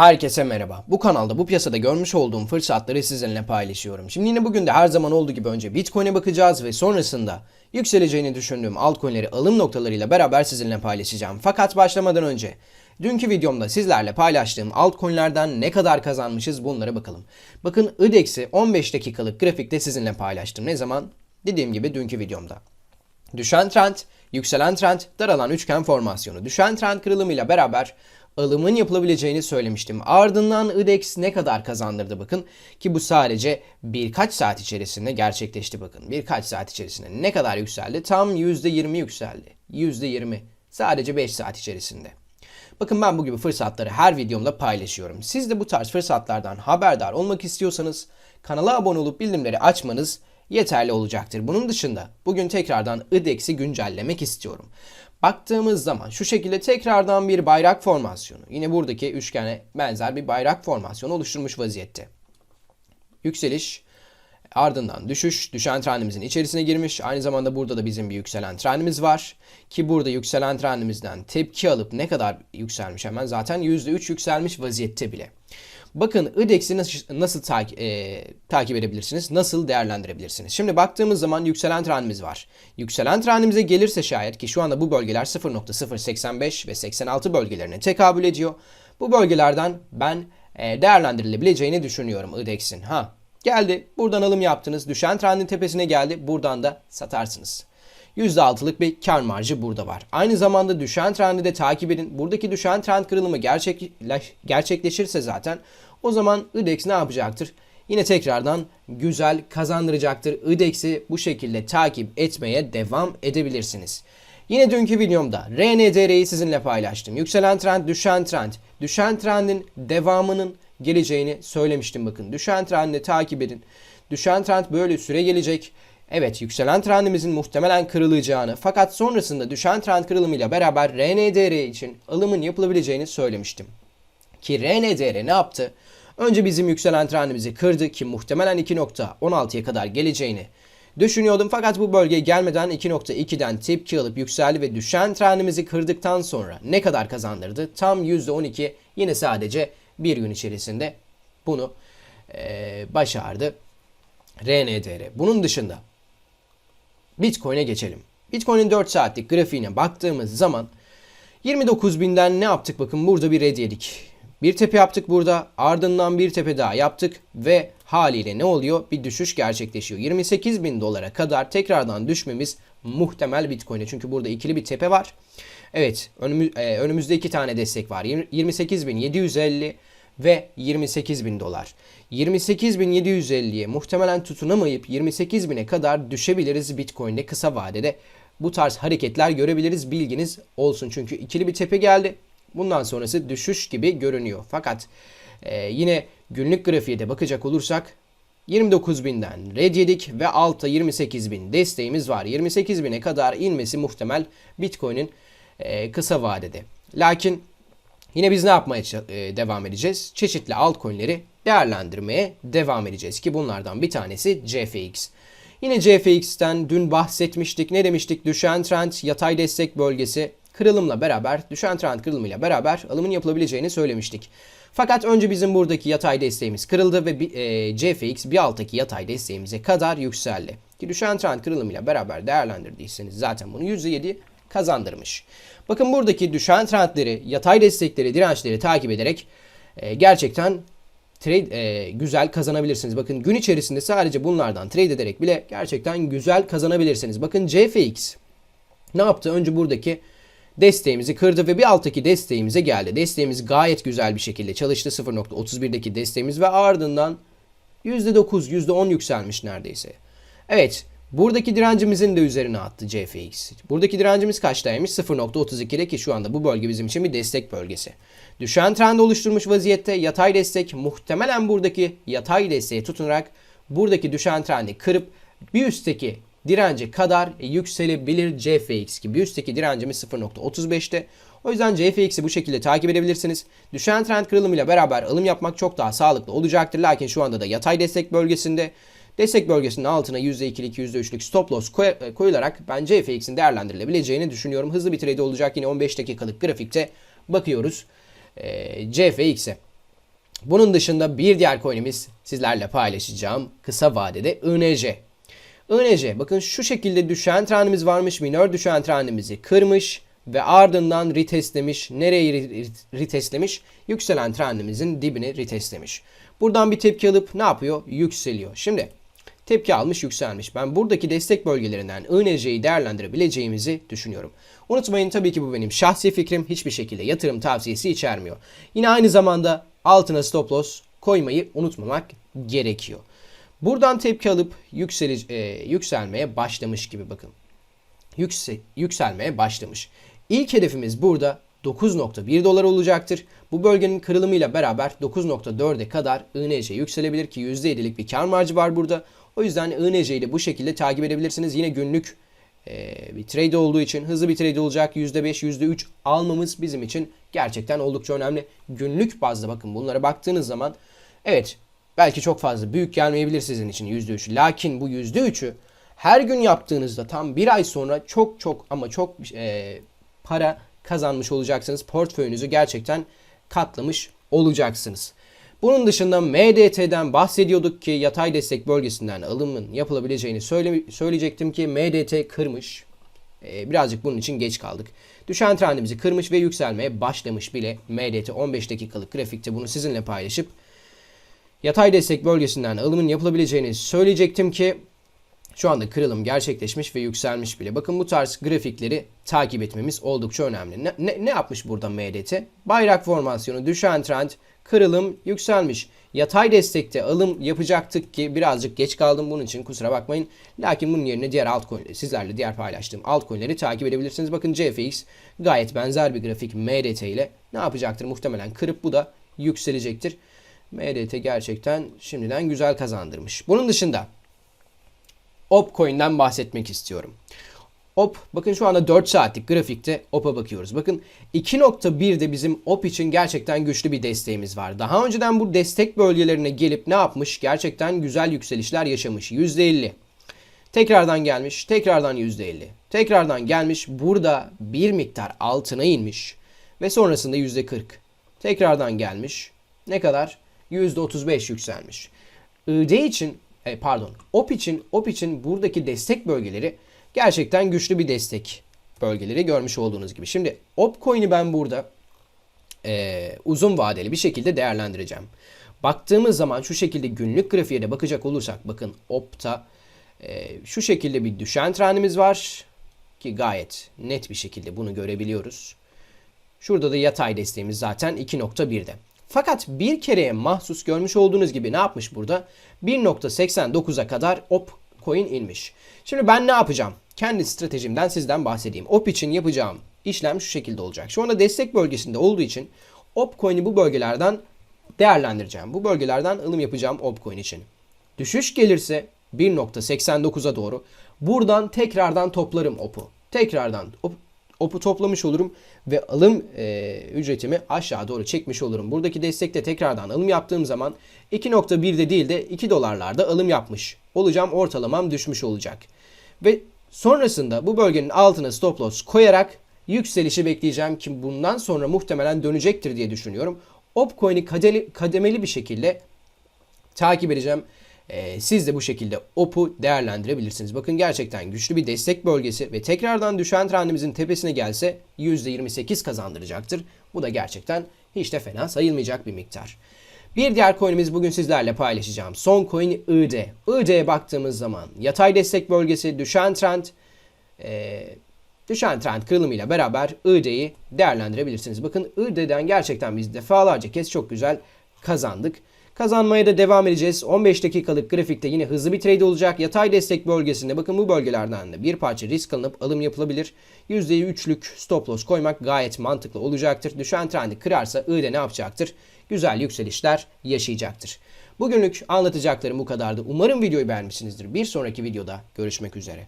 Herkese merhaba. Bu kanalda bu piyasada görmüş olduğum fırsatları sizinle paylaşıyorum. Şimdi yine bugün de her zaman olduğu gibi önce Bitcoin'e bakacağız ve sonrasında yükseleceğini düşündüğüm altcoin'leri alım noktalarıyla beraber sizinle paylaşacağım. Fakat başlamadan önce dünkü videomda sizlerle paylaştığım altcoin'lerden ne kadar kazanmışız bunlara bakalım. Bakın IDEX'i 15 dakikalık grafikte sizinle paylaştım. Ne zaman? Dediğim gibi dünkü videomda. Düşen trend, yükselen trend, daralan üçgen formasyonu. Düşen trend kırılımıyla beraber alımın yapılabileceğini söylemiştim. Ardından IDEX ne kadar kazandırdı bakın ki bu sadece birkaç saat içerisinde gerçekleşti bakın. Birkaç saat içerisinde ne kadar yükseldi? Tam %20 yükseldi. %20 sadece 5 saat içerisinde. Bakın ben bu gibi fırsatları her videomda paylaşıyorum. Siz de bu tarz fırsatlardan haberdar olmak istiyorsanız kanala abone olup bildirimleri açmanız yeterli olacaktır. Bunun dışında bugün tekrardan IDEX'i güncellemek istiyorum. Baktığımız zaman şu şekilde tekrardan bir bayrak formasyonu. Yine buradaki üçgene benzer bir bayrak formasyonu oluşturmuş vaziyette. Yükseliş, ardından düşüş, düşen trendimizin içerisine girmiş. Aynı zamanda burada da bizim bir yükselen trendimiz var. Ki burada yükselen trendimizden tepki alıp ne kadar yükselmiş hemen zaten %3 yükselmiş vaziyette bile. Bakın IDEX'i nasıl, nasıl ta- e, takip edebilirsiniz? Nasıl değerlendirebilirsiniz? Şimdi baktığımız zaman yükselen trendimiz var. Yükselen trendimize gelirse şayet ki şu anda bu bölgeler 0.085 ve 86 bölgelerine tekabül ediyor. Bu bölgelerden ben e, değerlendirilebileceğini düşünüyorum IDEX'in. Ha geldi buradan alım yaptınız. Düşen trendin tepesine geldi. Buradan da satarsınız. %6'lık bir kar marjı burada var. Aynı zamanda düşen trendi de takip edin. Buradaki düşen trend kırılımı gerçekleş, gerçekleşirse zaten o zaman IDEX ne yapacaktır? Yine tekrardan güzel kazandıracaktır. IDEX'i bu şekilde takip etmeye devam edebilirsiniz. Yine dünkü videomda RNDR'yi sizinle paylaştım. Yükselen trend, düşen trend. Düşen trendin devamının geleceğini söylemiştim bakın. Düşen trendi takip edin. Düşen trend böyle süre gelecek. Evet yükselen trendimizin muhtemelen kırılacağını fakat sonrasında düşen trend kırılımıyla beraber RNDR için alımın yapılabileceğini söylemiştim. Ki RNDR ne yaptı? Önce bizim yükselen trendimizi kırdı ki muhtemelen 2.16'ya kadar geleceğini düşünüyordum. Fakat bu bölgeye gelmeden 2.2'den tepki alıp yükseldi ve düşen trendimizi kırdıktan sonra ne kadar kazandırdı? Tam %12 yine sadece bir gün içerisinde bunu e, başardı. RNDR. Bunun dışında Bitcoin'e geçelim. Bitcoin'in 4 saatlik grafiğine baktığımız zaman 29.000'den ne yaptık? Bakın burada bir red yedik. Bir tepe yaptık burada. Ardından bir tepe daha yaptık. Ve haliyle ne oluyor? Bir düşüş gerçekleşiyor. 28.000 dolara kadar tekrardan düşmemiz muhtemel Bitcoin'e. Çünkü burada ikili bir tepe var. Evet önümüz, e, önümüzde iki tane destek var. 28.750 ve 28.000 dolar. 28.750'ye muhtemelen tutunamayıp 28.000'e kadar düşebiliriz Bitcoin'de kısa vadede. Bu tarz hareketler görebiliriz bilginiz olsun. Çünkü ikili bir tepe geldi. Bundan sonrası düşüş gibi görünüyor. Fakat e, yine günlük grafiğe de bakacak olursak 29.000'den red yedik ve altta 28.000 desteğimiz var. 28.000'e kadar inmesi muhtemel Bitcoin'in e, kısa vadede. Lakin Yine biz ne yapmaya e, devam edeceğiz? Çeşitli altcoin'leri değerlendirmeye devam edeceğiz ki bunlardan bir tanesi CFX. Yine CFX'ten dün bahsetmiştik. Ne demiştik? Düşen trend, yatay destek bölgesi kırılımla beraber, düşen trend kırılımıyla beraber alımın yapılabileceğini söylemiştik. Fakat önce bizim buradaki yatay desteğimiz kırıldı ve e, CFX bir alttaki yatay desteğimize kadar yükseldi. Ki düşen trend kırılımıyla beraber değerlendirdiyseniz zaten bunu %7 kazandırmış. Bakın buradaki düşen trendleri, yatay destekleri, dirençleri takip ederek e, gerçekten trade e, güzel kazanabilirsiniz. Bakın gün içerisinde sadece bunlardan trade ederek bile gerçekten güzel kazanabilirsiniz. Bakın CFX ne yaptı? Önce buradaki desteğimizi kırdı ve bir alttaki desteğimize geldi. Desteğimiz gayet güzel bir şekilde çalıştı. 0.31'deki desteğimiz ve ardından %9, %10 yükselmiş neredeyse. Evet, Buradaki direncimizin de üzerine attı CFX. Buradaki direncimiz kaçtaymış? 0.32'de ki şu anda bu bölge bizim için bir destek bölgesi. Düşen trend oluşturmuş vaziyette yatay destek muhtemelen buradaki yatay desteğe tutunarak buradaki düşen trendi kırıp bir üstteki direnci kadar yükselebilir CFX ki bir üstteki direncimiz 0.35'te. O yüzden CFX'i bu şekilde takip edebilirsiniz. Düşen trend kırılımıyla beraber alım yapmak çok daha sağlıklı olacaktır. Lakin şu anda da yatay destek bölgesinde Destek bölgesinin altına %2'lik %3'lük stop loss koy- koyularak ben CFX'in değerlendirilebileceğini düşünüyorum. Hızlı bir trade olacak. Yine 15 dakikalık grafikte bakıyoruz e, CFX'e. Bunun dışında bir diğer coin'imiz sizlerle paylaşacağım kısa vadede INC. INC bakın şu şekilde düşen trendimiz varmış. Minör düşen trendimizi kırmış ve ardından retestlemiş. Nereyi re- retestlemiş? Yükselen trendimizin dibini retestlemiş. Buradan bir tepki alıp ne yapıyor? Yükseliyor. Şimdi tepki almış yükselmiş. Ben buradaki destek bölgelerinden INC'yi değerlendirebileceğimizi düşünüyorum. Unutmayın tabii ki bu benim şahsi fikrim. Hiçbir şekilde yatırım tavsiyesi içermiyor. Yine aynı zamanda altına stop loss koymayı unutmamak gerekiyor. Buradan tepki alıp yükseli, e, yükselmeye başlamış gibi bakın. Yükse, yükselmeye başlamış. İlk hedefimiz burada 9.1 dolar olacaktır. Bu bölgenin kırılımıyla beraber 9.4'e kadar INC yükselebilir ki %7'lik bir kar marjı var burada. O yüzden INC ile bu şekilde takip edebilirsiniz. Yine günlük e, bir trade olduğu için hızlı bir trade olacak. %5, %3 almamız bizim için gerçekten oldukça önemli. Günlük bazda bakın bunlara baktığınız zaman evet belki çok fazla büyük gelmeyebilir sizin için %3. Lakin bu %3'ü her gün yaptığınızda tam bir ay sonra çok çok ama çok e, para kazanmış olacaksınız. Portföyünüzü gerçekten katlamış olacaksınız. Bunun dışında MDT'den bahsediyorduk ki yatay destek bölgesinden alımın yapılabileceğini söyle, söyleyecektim ki MDT kırmış. Ee, birazcık bunun için geç kaldık. Düşen trendimizi kırmış ve yükselmeye başlamış bile. MDT 15 dakikalık grafikte bunu sizinle paylaşıp yatay destek bölgesinden alımın yapılabileceğini söyleyecektim ki şu anda kırılım gerçekleşmiş ve yükselmiş bile. Bakın bu tarz grafikleri takip etmemiz oldukça önemli. Ne, ne, ne yapmış burada MDT? Bayrak formasyonu, düşen trend, kırılım, yükselmiş. Yatay destekte alım yapacaktık ki birazcık geç kaldım bunun için kusura bakmayın. Lakin bunun yerine diğer altcoin'leri sizlerle diğer paylaştığım altcoin'leri takip edebilirsiniz. Bakın CFX gayet benzer bir grafik MDT ile ne yapacaktır? Muhtemelen kırıp bu da yükselecektir. MDT gerçekten şimdiden güzel kazandırmış. Bunun dışında OP coin'den bahsetmek istiyorum. OP bakın şu anda 4 saatlik grafikte OP'a bakıyoruz. Bakın 2.1'de bizim OP için gerçekten güçlü bir desteğimiz var. Daha önceden bu destek bölgelerine gelip ne yapmış? Gerçekten güzel yükselişler yaşamış. %50. Tekrardan gelmiş. Tekrardan %50. Tekrardan gelmiş. Burada bir miktar altına inmiş. Ve sonrasında %40. Tekrardan gelmiş. Ne kadar? %35 yükselmiş. ID için e, pardon OP için OP için buradaki destek bölgeleri gerçekten güçlü bir destek bölgeleri görmüş olduğunuz gibi. Şimdi OP coin'i ben burada e, uzun vadeli bir şekilde değerlendireceğim. Baktığımız zaman şu şekilde günlük grafiğe de bakacak olursak bakın OP'ta e, şu şekilde bir düşen trendimiz var ki gayet net bir şekilde bunu görebiliyoruz. Şurada da yatay desteğimiz zaten 2.1'de. Fakat bir kereye mahsus görmüş olduğunuz gibi ne yapmış burada? 1.89'a kadar OP coin inmiş. Şimdi ben ne yapacağım? Kendi stratejimden sizden bahsedeyim. OP için yapacağım işlem şu şekilde olacak. Şu anda destek bölgesinde olduğu için OP coin'i bu bölgelerden değerlendireceğim. Bu bölgelerden alım yapacağım OP coin için. Düşüş gelirse 1.89'a doğru buradan tekrardan toplarım OP'u. Tekrardan OP, OP'u toplamış olurum ve alım e, ücretimi aşağı doğru çekmiş olurum. Buradaki destekte tekrardan alım yaptığım zaman 2.1'de değil de 2 dolarlarda alım yapmış olacağım. Ortalamam düşmüş olacak. Ve sonrasında bu bölgenin altına stop loss koyarak yükselişi bekleyeceğim ki bundan sonra muhtemelen dönecektir diye düşünüyorum. Opcoin'i kademeli bir şekilde takip edeceğim. Ee, siz de bu şekilde OP'u değerlendirebilirsiniz. Bakın gerçekten güçlü bir destek bölgesi ve tekrardan düşen trendimizin tepesine gelse %28 kazandıracaktır. Bu da gerçekten hiç de fena sayılmayacak bir miktar. Bir diğer coin'imiz bugün sizlerle paylaşacağım. Son coin ID. ID'ye baktığımız zaman yatay destek bölgesi, düşen trend, e, düşen trend kırılımıyla beraber ID'yi değerlendirebilirsiniz. Bakın ID'den gerçekten biz defalarca kez çok güzel kazandık. Kazanmaya da devam edeceğiz. 15 dakikalık grafikte yine hızlı bir trade olacak. Yatay destek bölgesinde bakın bu bölgelerden de bir parça risk alınıp alım yapılabilir. %3'lük stop loss koymak gayet mantıklı olacaktır. Düşen trendi kırarsa ID ne yapacaktır? Güzel yükselişler yaşayacaktır. Bugünlük anlatacaklarım bu kadardı. Umarım videoyu beğenmişsinizdir. Bir sonraki videoda görüşmek üzere.